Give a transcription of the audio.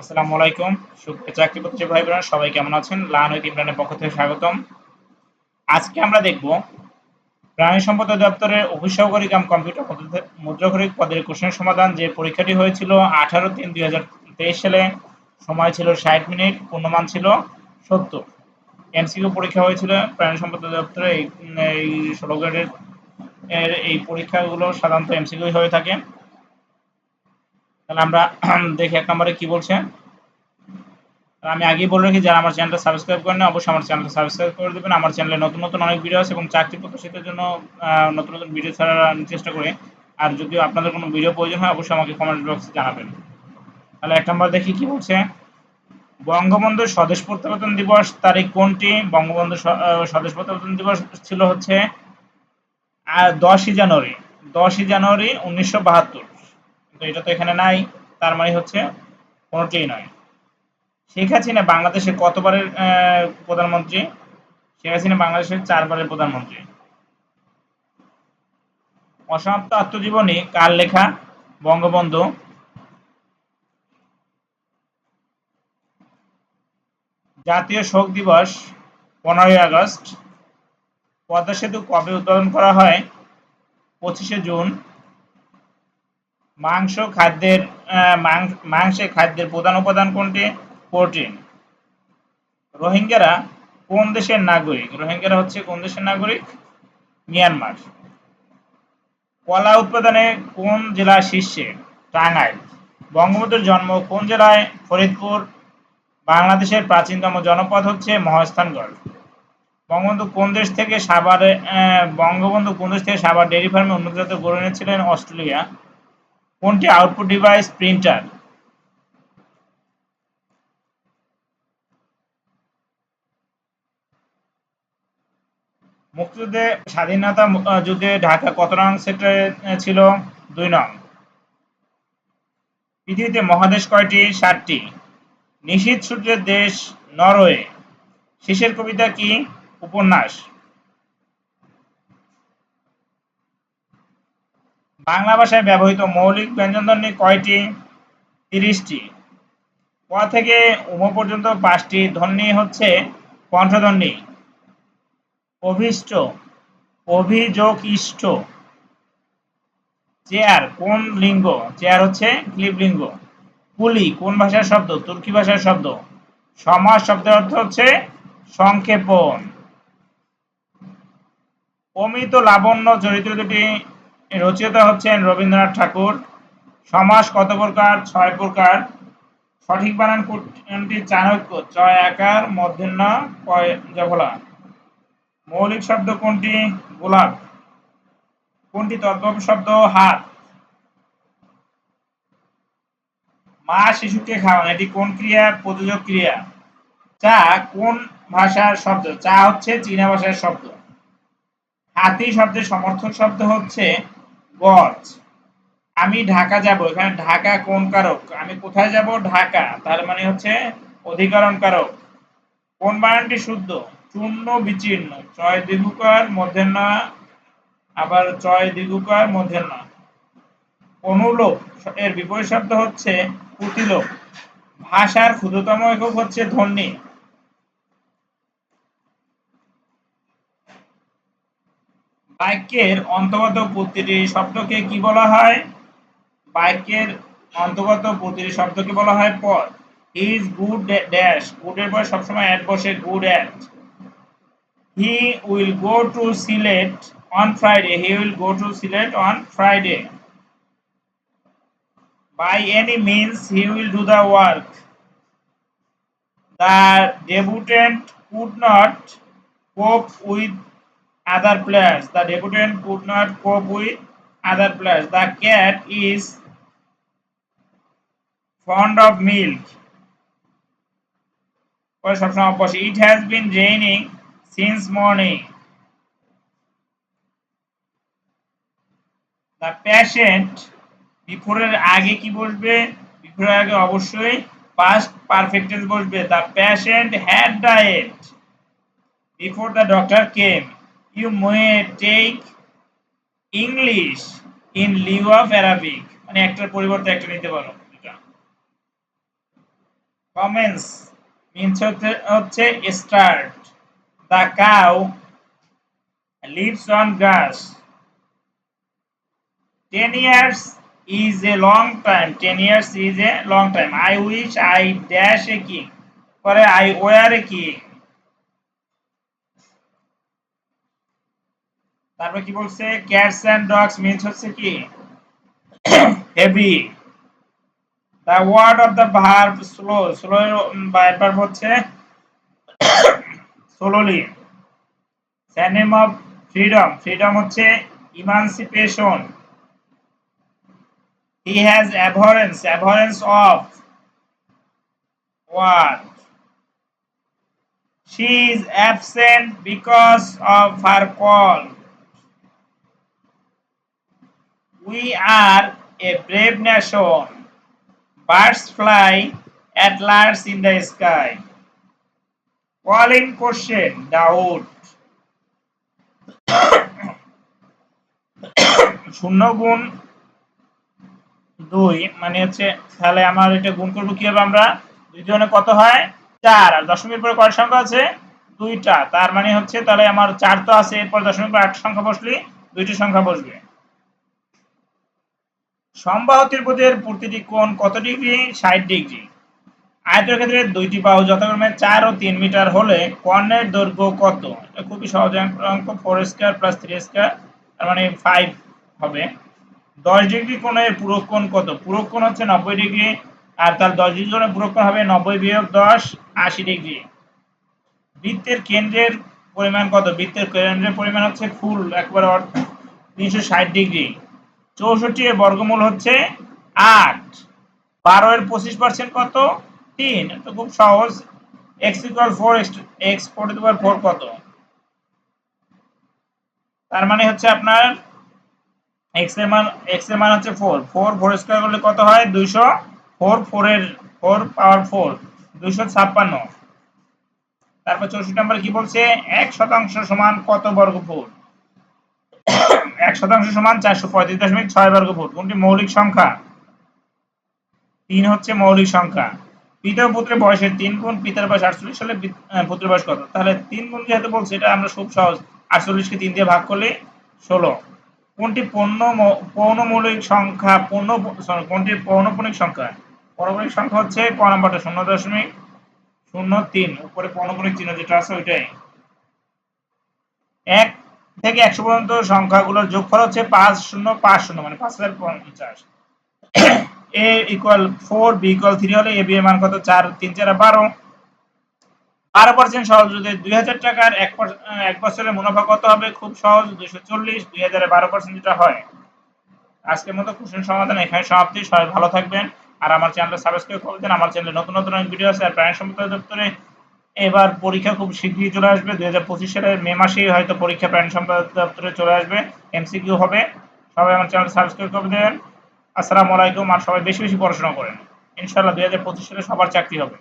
আসসালামু আলাইকুম। চাকরি প্রত্যাশী ভাই বোনেরা সবাই কেমন আছেন? লান উইথ ইমরানের পক্ষ থেকে স্বাগতম। আজকে আমরা দেখব প্রাণী সম্পদ দপ্তরের অফিস সহকারী কাম কম্পিউটার মুদ্রাক্ষরিক পদের কোশ্চেন সমাধান। যে পরীক্ষাটি হয়েছিল আঠারো তিন দুই হাজার তেইশ সালে, সময় ছিল ষাট মিনিট, পূর্ণমান ছিল সত্তর। এমসিকিউ পরীক্ষা হয়েছিল প্রাণী সম্পদ দপ্তরে এই ষোলো গ্রেডের এই পরীক্ষাগুলো সাধারণত এমসিকিউ হয়ে থাকে। তাহলে আমরা দেখি এক নম্বরে কি বলছে। আমি আগেই বলে রাখি, যারা আমার চ্যানেলটা সাবস্ক্রাইব করেন অবশ্যই আমার চ্যানেলটা সাবস্ক্রাইব করে দেবেন। আমার চ্যানেলে নতুন নতুন অনেক ভিডিও আছে এবং চাকরি প্রত্যাশীদের জন্য নতুন নতুন ভিডিও ছাড়ার চেষ্টা করি। আর যদি আপনাদের কোনো ভিডিও প্রয়োজন হয়, অবশ্যই আমাকে কমেন্ট বক্সে জানাবেন। তাহলে এক নম্বর দেখি কি বলছে। বঙ্গবন্ধু স্বদেশ প্রত্যাবর্তন দিবস তারিখ কোনটি? বঙ্গবন্ধু স্বদেশ প্রত্যাবর্তন দিবস ছিল হচ্ছে দশই জানুয়ারি। দশই জানুয়ারি উনিশশো বাহাত্তর। তো এটা তো এখানে নাই, তার মানে হচ্ছে কোনোটিই নয়। শেখ হাসিনা বাংলাদেশের কতবারের প্রধানমন্ত্রী? শেখ হাসিনা বাংলাদেশের চারবারের প্রধানমন্ত্রী। অসমাপ্ত আত্মজীবনী, কার লেখা? বঙ্গবন্ধু। জাতীয় শোক দিবস, পনেরোই আগস্ট। পদ্মা সেতু কবে উদ্বোধন করা হয়? পঁচিশে জুন। মাংস খাদ্যের মাংসে খাদ্যের প্রধান উপাদান কোনটি? প্রোটিন। রোহিঙ্গারা কোন দেশের নাগরিক? রোহিঙ্গারা হচ্ছে কোন দেশের নাগরিক? মিয়ানমার। কলা উৎপাদনে কোন জেলা শীর্ষে? টাঙ্গাইল। বঙ্গবন্ধুর জন্ম কোন জেলায়? ফরিদপুর। বাংলাদেশের প্রাচীনতম জনপদ হচ্ছে মহাস্থানগড়। বঙ্গবন্ধু কোন দেশ থেকে সাভারে বঙ্গবন্ধু কোন দেশ থেকে সাভার ডেয়ারি ফার্মে উন্নত জাতের গড়ে এনেছিলেন? অস্ট্রেলিয়া। কোনটি আউটপুট ডিভাইস প্রিন্টার মুক্তিযুদ্ধে স্বাধীনতা যুদ্ধে ঢাকা কত নং সেক্টরে ছিল? দুই নং। পৃথিবীতে মহাদেশ কয়টি? ষাটটি নিশীত সূর্যের দেশ নরওয়ে। শেষের কবিতা কি? উপন্যাস। বাংলা ভাষায় ব্যবহৃত মৌলিক ব্যঞ্জনধ্বনি কয়টি? তিরিশটি। ক থেকে উম পর্যন্ত পাঁচটি। ধ্বনি হচ্ছে কণ্ঠধ্বনি, অভিষ্ট অভিযোগ ইষ্ট চেয়ার কোন লিঙ্গ? চেয়ার হচ্ছে ক্লিবলিঙ্গ কুলি কোন ভাষার শব্দ? তুর্কি ভাষার শব্দ। সমাজ শব্দের অর্থ হচ্ছে সংক্ষেপণ। অমিত লাবণ্য চরিত্র দুটি রচয়িতা হচ্ছেন রবীন্দ্রনাথ ঠাকুর। সমাস কত প্রকার? ছয় প্রকার। সঠিক বানান কোনটি চাণক্য চয় আকার মধ্যাহ্ন জফলা মৌলিক শব্দ কোনটি? গোলাপ। কোনটি তদ্ভব শব্দ? হাত। মা শিশুকে খাওয়ান, এটি কোন ক্রিয়া? প্রযোজক ক্রিয়া। চা কোন ভাষার শব্দ? চা হচ্ছে চীনা ভাষার শব্দ। হাতি শব্দের সমর্থক শব্দ হচ্ছে গজ আমি ঢাকা যাব, এখানে ঢাকা কোন কারক? আমি কোথায় যাব? ঢাকা, তার মানে হচ্ছে অধিকরণ কারক। কোন বানানটি শুদ্ধ? চূর্ণ বিচীর্ণ চয় দীর্ঘকার মধ্যাহ্ন আবার চয় দীর্ঘকার মধ্যাহ্ন অনুলোক এর বিপরীত শব্দ হচ্ছে প্রতিলোপ। ভাষার ক্ষুদ্রতম একক হচ্ছে ধ্বনি। বাক্যের অন্তর্গত প্রতিটি শব্দকে কি বলা হয়? বাক্যের অন্তর্গত প্রতিটি শব্দকে বলা হয় পদ ইজ গুড ড্যাশ গুডের পর সবসময় অ্যাড বসে। Good at he will go to Sylhet on Friday he will go to Sylhet on Friday by any means, he will do the work. The debutant could not cope with other players. The debutant could not cope with other players. The cat is fond of milk. It has been raining since morning. The patient before আগে কি বসবে বিফোরের আগে অবশ্যই perfect tense বসবে the patient had died before the doctor came you may take English in lieu of Arabic. মানে একটার পরিবর্তে একটা নিতে পারো কমেন্স মিনস হচ্ছে start the cow lives on grass ten years is a long time ten years is a long time I wish I dash a king পরে I were a king তারপর কি বলছে? ক্যাটস এন্ড ডগস মিনস হচ্ছে কি? Heavy the word of the verb slow slow verb হচ্ছে slowly synonym of freedom freedom হচ্ছে emancipation he has abhorrence abhorrence of what? She is absent because of her call. We are a brave nation. Birds fly at last in the sky. Calling question doubt শূন্য গুণ দুই মানে হচ্ছে তাহলে আমার এটা গুণ করব কি হবে আমরা? দুই জনে কত হয়? চার। আর দশমিক পরে কয় সংখ্যা আছে? দুইটা। তার মানে হচ্ছে তাহলে আমার চার তো আছে, এরপর দশমিক পরে একটা সংখ্যা বসলি, দুইটি সংখ্যা বসবে। সম্বাহতির পদের প্রতিটি কোণ কত ডিগ্রি? ষাট ডিগ্রি। আয়তের ক্ষেত্রে দুইটি বাহু যথাক্রমে চার ও তিন মিটার হলে কর্ণের দৈর্ঘ্য কত? এটা খুবই সহজ অঙ্ক four square plus three square তার মানে ফাইভ হবে। দশ ডিগ্রি কোণের পুরো কোণ কত? পুরো কোণ হচ্ছে নব্বই ডিগ্রি, আর তার দশ ডিগ্রি কোণের পুরো কোণ হবে নব্বই বিয়োগ দশ, আশি ডিগ্রি। বৃত্তের কেন্দ্রের পরিমাণ কত? বৃত্তের কেন্দ্রের পরিমাণ হচ্ছে ফুল, একবার তিনশো ষাট ডিগ্রি। চৌষট্টি এর বর্গমূল হচ্ছে আট। বারো এর পঁচিশ পার্সেন্ট কত? তিন। তো খুব সহজ। X equal four X four four কত? তার মানে হচ্ছে আপনার এক্সের মান এক্সের মান হচ্ছে ফোর ফোর ফোর স্কোয়ার করলে কত হয়? দুইশো ফোর ফোরের ফোর পাওয়ার ফোর দুইশো ছাপ্পান্ন। তারপর চৌষট্টি নম্বর কি বলছে? এক শতাংশ সমান কত বর্গ ফুট এক শতাংশ সমান চারশো পঁয়ত্রিশ দশমিক ছয় বর্গ ফুট। কোনটি মৌলিক সংখ্যা? তিন হচ্ছে মৌলিক সংখ্যা। পিতা পুত্রের বয়সের তিন গুণ, পিতার বয়স আটচল্লিশ সালে পুত্রের বয়স কত? তাহলে তিন গুণ যেহেতু বলছে, এটা আমরা খুব সহজ। আটচল্লিশকে তিন দিয়ে ভাগ করলে ষোলো। কোনটি পূর্ণ পৌনমৌলিক সংখ্যা পূর্ণ কোনটি পৌনপণিক সংখ্যা? পৌনপণিক সংখ্যা হচ্ছে ক নম্বরটা, শূন্য দশমিক শূন্য তিন। উপরে পৌনপণিক চিহ্ন যেটা আছে, ওইটাই। এক থেকে একশো পর্যন্ত সংখ্যাগুলোর যোগফল হচ্ছে পাঁচ শূন্য পাঁচ শূন্য মানে পাঁচ হাজার পঞ্চাশ। A equal four B equal three হলে এ বি এর মান কত? চার, তিন, চার বারো। বারো পার্সেন্ট সহজ যদি দুই হাজার টাকার এক এক বছরের মুনাফা কত হবে? খুব সহজ, দুইশো চল্লিশ, দুই হাজারে বারো পার্সেন্ট যেটা হয়। আজকের মতো কোশ্চেন সমাধান এখানে সমাপ্তি। সবাই ভালো থাকবেন। আর আমার চ্যানেলটা সাবস্ক্রাইব করে দেন। আমার চ্যানেলে নতুন নতুন অনেক ভিডিও আছে। আর প্রাণ সম্পদ দপ্তরে এবার পরীক্ষা খুব শীঘ্রই চলে আসবে। দুই হাজার পঁচিশ সালের মে মাসেই হয়তো পরীক্ষা প্রাণী সম্পদ দপ্তরে চলে আসবে। এমসিকিউ হবে। সবাই আমার চ্যানেল সাবস্ক্রাইব করে দেবেন। আসসালামু আলাইকুম। আর সবাই বেশি বেশি পড়াশোনা করেন। ইনশাল্লাহ দুই হাজার পঁচিশ সালে সবার চাকরি হবে।